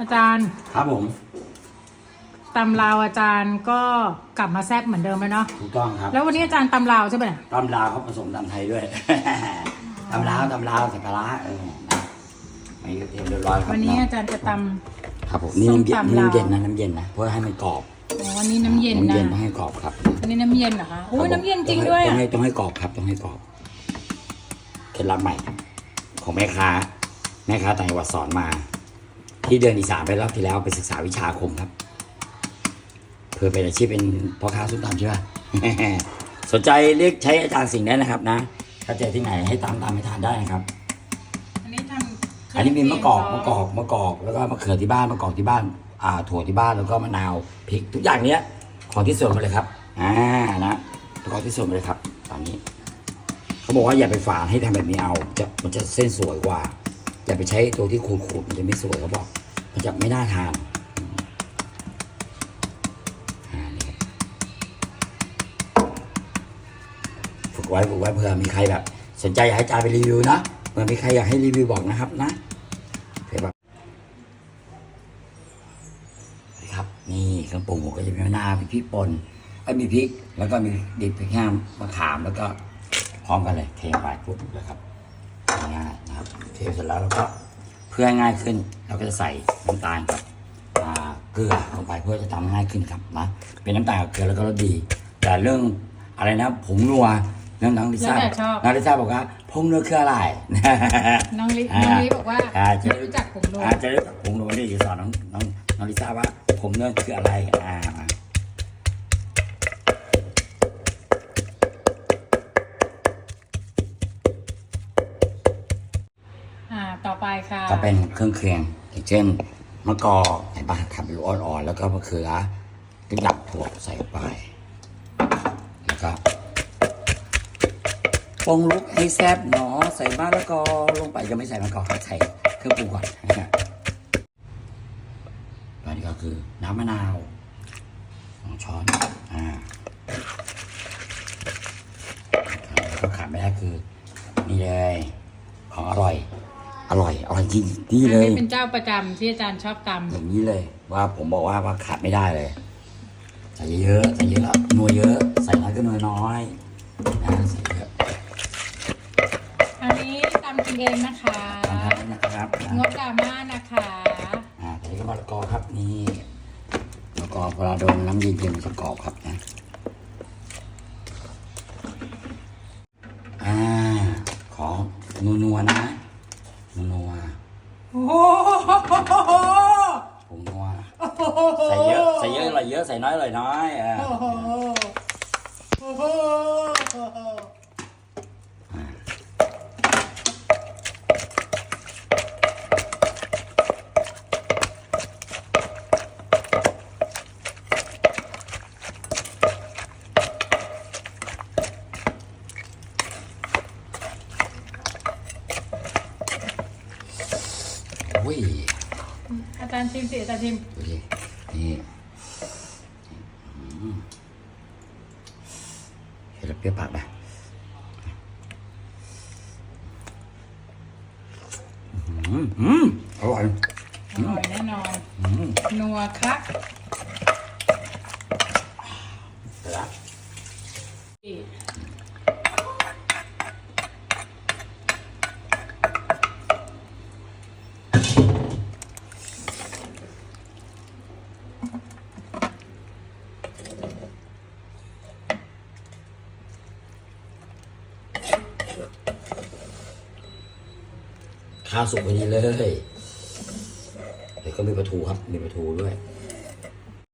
อาจารย์ครับผม ตำลาวอาจารย์ก็กลับมาแซ่บเหมือนเดิมแล้วเนาะถูกต้องครับแล้ววันนี้อาจารย์ตำลาวใช่ไหมเนี่ยตำลาวเขาผสมตำไทยด้วย ตำลาวตำลาวสักการะเออนะไม่เรียบร้อยครับวันนี้เนาะอาจารย์จะต ครับผมนี่ส้มน้ำเย็นตำนี่ลาวน้ำเย็นนะน้ำเย็นนะเพื่อให้มันกรอบำอ๋อวันนี้น้ำเย็นน้ำนะเย็นต้องให้กรอบครับอันนี้น้ำเย็นเหรอคะโอ้ยน้ำเย็นจริงด้วยต้องอะให้ต้องให้กรอบครับต้องให้กรอบเคล็ดลับใหม่ ของแม่ค้าแม่ค้าต่างจังหวัดสอนมา ที่เดือนอีสานไปรอบที่แล้วไปศึกษาวิชาอาคมครับ เพื่อเป็นอาชีพเป็นพ่อค้าส้มตำใช่ไหมสนใจเรียกใช้อาจารย์สิงห์ได้นะครับนะ ถ้าเจอที่ไหนให้ตามตามไปทานได้นะครับ อันนี้ทำอันนี้มีมะกอกมะกอกมะกอก แล้วก็มะเขือที่บ้านมะกอกที่บ้าน อ่า ถั่วที่บ้านแล้วก็มะนาวพริกทุกอย่างเนี้ย ของที่ส่วนมาเลยครับ อ่านะของที่ส่วนมาเลยครับ ตอนนี้ เขาบอกว่าอย่าไปฝานให้ทำแบบนี้เอา จะมันจะเส้นสวยกว่า อย่าไปใช้ตัวที่ขูดๆมันจะไม่สวยเขาบอก มันจะไม่น่าทานฝึกไว้ฝึกไว้เผื่อมีใครแบบ สนใจอยากให้จายไปรีวิวนะเผื่อมีใครอยากให้รีวิวบอกนะครับนะโอเคปะครับ นี่เครื่องปรุงผมก็จะมีมะนาวมีพริกป่นไอ้มีพริก แล้วก็มีดิบพริกแห้งมะขามแล้วก็พร้อมกันเลยเทไปปุ๊บเลยครับง่ายๆนะครับ เทเสร็จแล้วเราก็เพื่อให้ง่ายขึ้น เราก็จะใส่น้ำตาลกับอ่าเกลือลงไปเพื่อจะทำให้ง่ายขึ้นครับนะเป็นน้ำตาลกับเกลือแล้วก็รสดี แต่เรื่องอะไรนะผงนัวเรื่องน้องลิซ่าแล้วแต่ชอบน้องลิซ่าบอกว่าผงนัวคืออะไรน้องลิอ่าน้องลิบอกว่าอ่าไม่รู้จักผมโดนอาจจะได้ผมรู้นี่จะสอนน้องน้องน้องลิซ่าว่าผมเนื่องคืออะไรอ่ามาอ่า ค่ะ ก็เป็นเครื่องเคียงอย่างเช่นมะกอกเห็นปะทำเป็นลูกอ่อนๆแล้วก็มะเขือก็ดับถั่วใส่ไปแล้วก็ปรุงลุกให้แซ่บหนอใส่มะละกอลงไปจะไม่ใส่มะกอกใส่เครื่องปรุงก่อนนะฮะตอนนี้ก็คือน้ำมะนาวสองช้อนอ่าแล้วก็ขาดไม่ได้คือนี่เลยของอร่อย อร่อยอร่อยจริงนี่อันเลยนี้เป็นเจ้าประจำที่อาจารย์ชอบตอย่างนี้เลยว่าผมบอกว่าว่าขาดไม่ได้เลยใส่เยอะใส่เยอะนัวเยอะ ใส่น้อยก็นัวน้อยนะใส่เยอะำอันนี้ตำกินเองนะคะทำครับนะครับงดดราม่านะคะ อ่าแต่นี้ก็มะละกอครับนี่มะละกอพอเราโดนน้ำเย็นๆมันจะกรอบครับนะ ยอะอร่อยเยอะใส่น้อยอร่อยน้อยอ่าโอ้โหโอ้โหอุ้ยอาจารย์ชิมสิอาจารย์ชิม ดูดินี่อืม เห็นแล้วเปรี้ยวปากไหมอืมอืมอร่อยอร่อยแน่นอนอืมนัวครับ เดี๋ยวละ ข้าวสุกพอดีเลยเดี๋ยวก็มีปลาทูครับ มีปลาทูด้วย